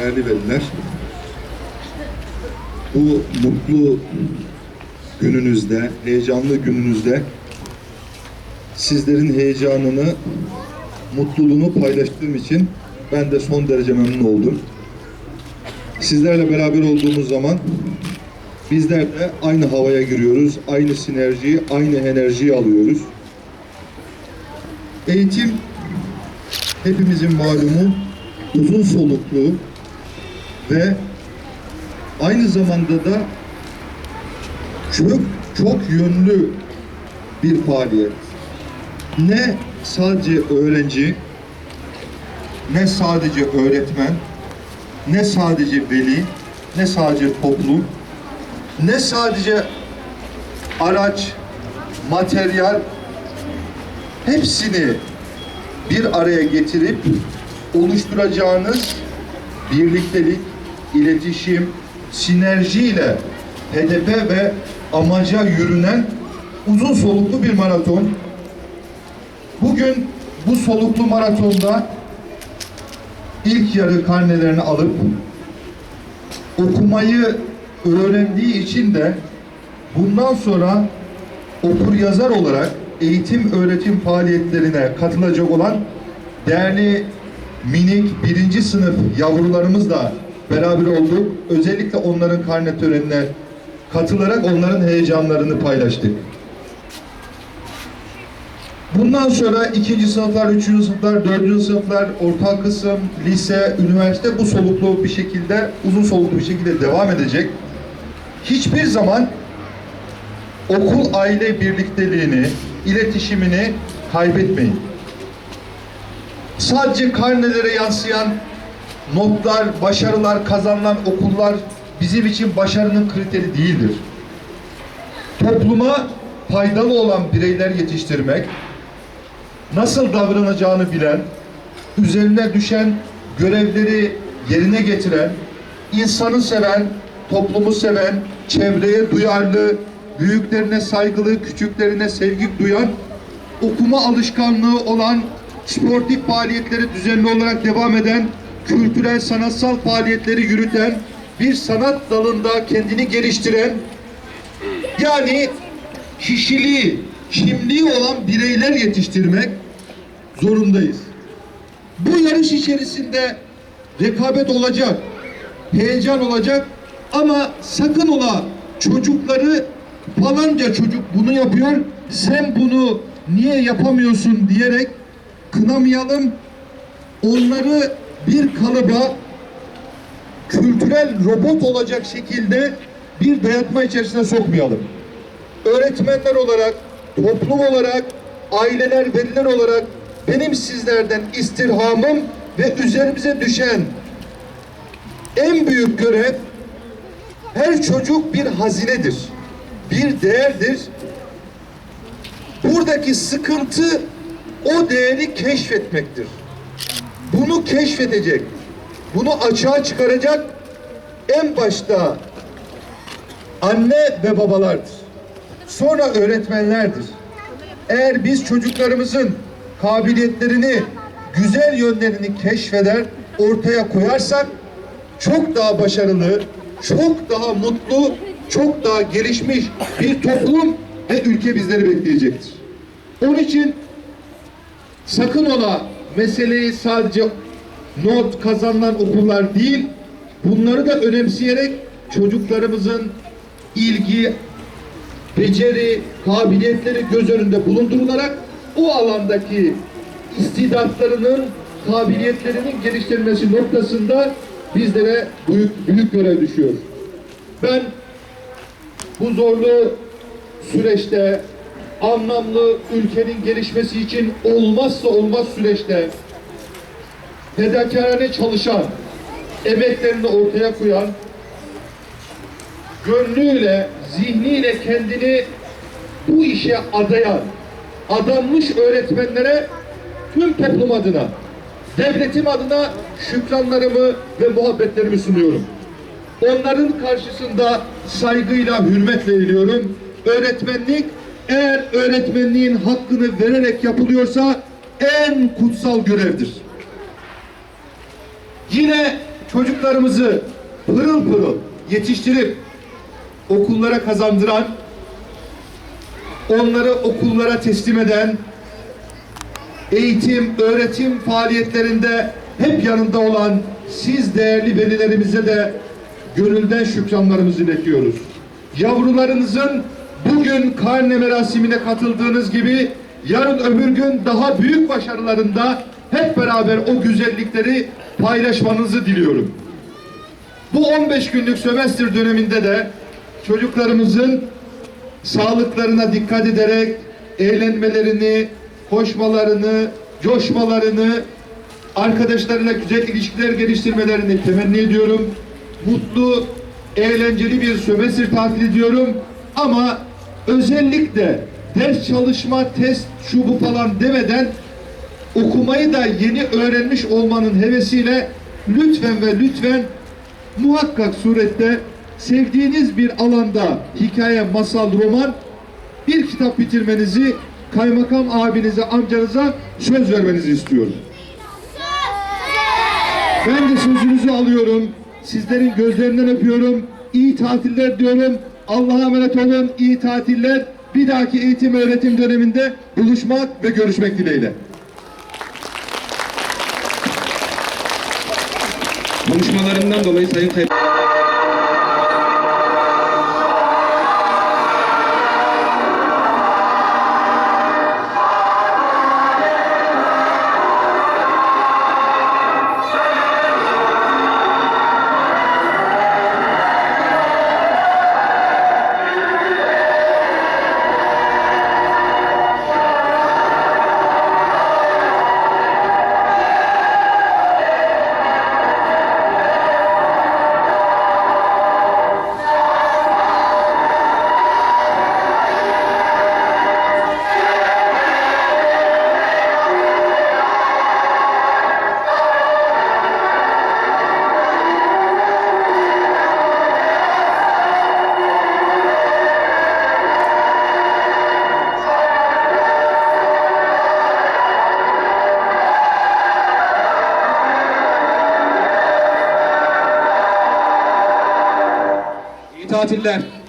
değerli veliler, bu mutlu gününüzde, heyecanlı gününüzde sizlerin heyecanını, mutluluğunu paylaştığım için ben de son derece memnun oldum. Sizlerle beraber olduğumuz zaman bizler de aynı havaya giriyoruz, aynı sinerjiyi, aynı enerjiyi alıyoruz. Eğitim hepimizin malumu uzun soluklu ve aynı zamanda da çok çok yönlü bir faaliyet. Ne sadece öğrenci, ne sadece öğretmen, ne sadece veli, ne sadece toplum, ne sadece araç, materyal hepsini bir araya getirip oluşturacağınız birliktelik, iletişim, sinerjiyle hedefe ve amaca yürünen uzun soluklu bir maraton. Bugün bu soluklu maratonda ilk yarı karnelerini alıp okumayı öğrendiği için de bundan sonra okur yazar olarak eğitim öğretim faaliyetlerine katılacak olan değerli minik birinci sınıf yavrularımızla beraber olduk. Özellikle onların karne törenine katılarak onların heyecanlarını paylaştık. Bundan sonra ikinci sınıflar, üçüncü sınıflar, dördüncü sınıflar, orta kısım, lise, üniversite bu soluklu bir şekilde, uzun soluklu bir şekilde devam edecek. Hiçbir zaman okul aile birlikteliğini, iletişimini kaybetmeyin. Sadece karnelere yansıyan notlar, başarılar, kazanılan okullar bizim için başarının kriteri değildir. Topluma faydalı olan bireyler yetiştirmek, nasıl davranacağını bilen, üzerine düşen görevleri yerine getiren, insanı seven, toplumu seven, çevreye duyarlı, büyüklerine saygılı, küçüklerine sevgi duyan, okuma alışkanlığı olan, sportif faaliyetleri düzenli olarak devam eden, kültürel, sanatsal faaliyetleri yürüten, bir sanat dalında kendini geliştiren, yani kişiliği, kimliği olan bireyler yetiştirmek zorundayız. Bu yarış içerisinde rekabet olacak, heyecan olacak ama sakın ola çocukları falanca çocuk bunu yapıyor, sen bunu niye yapamıyorsun diyerek kınamayalım. Onları bir kalıba kültürel robot olacak şekilde bir dayatma içerisine sokmayalım. Öğretmenler olarak, toplum olarak, aileler, veliler olarak benim sizlerden istirhamım ve üzerimize düşen en büyük görev her çocuk bir hazinedir. Bir değerdir. Buradaki sıkıntı o değeri keşfetmektir. Bunu keşfedecek, bunu açığa çıkaracak en başta anne ve babalardır. Sonra öğretmenlerdir. Eğer biz çocuklarımızın kabiliyetlerini, güzel yönlerini keşfeder, ortaya koyarsak çok daha başarılı, çok daha mutlu, çok daha gelişmiş bir toplum ve ülke bizleri bekleyecektir. Onun için sakın ola meseleyi sadece not kazanılan okullar değil, bunları da önemseyerek çocuklarımızın ilgi, beceri, kabiliyetleri göz önünde bulundurularak o alandaki istidatlarının, kabiliyetlerinin geliştirilmesi noktasında bizlere büyük, büyük görev düşüyor. Ben bu zorlu süreçte anlamlı ülkenin gelişmesi için olmazsa olmaz süreçte fedakarane çalışan, emeklerini ortaya koyan, gönlüyle, zihniyle kendini bu işe adayan, adanmış öğretmenlere tüm toplum adına, devletim adına şükranlarımı ve muhabbetlerimi sunuyorum. Onların karşısında saygıyla, hürmetle eğiliyorum. Öğretmenlik eğer öğretmenliğin hakkını vererek yapılıyorsa en kutsal görevdir. Yine çocuklarımızı pırıl pırıl yetiştirip okullara kazandıran, onları okullara teslim eden, eğitim, öğretim faaliyetlerinde hep yanında olan siz değerli velilerimize de gönülden şükranlarımızı iletiyoruz. Yavrularınızın bugün karne merasimine katıldığınız gibi yarın öbür gün daha büyük başarılarında hep beraber o güzellikleri paylaşmanızı diliyorum. Bu 15 günlük sömestr döneminde de çocuklarımızın sağlıklarına dikkat ederek eğlenmelerini, koşmalarını, coşmalarını, arkadaşlarıyla güzel ilişkiler geliştirmelerini temenni ediyorum. Mutlu, eğlenceli bir sömestr tatili diyorum. Ama özellikle ders çalışma, test, şu bu falan demeden okumayı da yeni öğrenmiş olmanın hevesiyle lütfen ve lütfen muhakkak surette sevdiğiniz bir alanda hikaye, masal, roman bir kitap bitirmenizi kaymakam abinize, amcanıza söz vermenizi istiyorum. Ben de sözünüzü alıyorum. Sizlerin gözlerinden öpüyorum. İyi tatiller diyorum. Allah'a emanet olun. İyi tatiller. Bir dahaki eğitim öğretim döneminde buluşmak ve görüşmek dileğiyle. Konuşmalarından dolayı Sayın Kay İyi tatiller.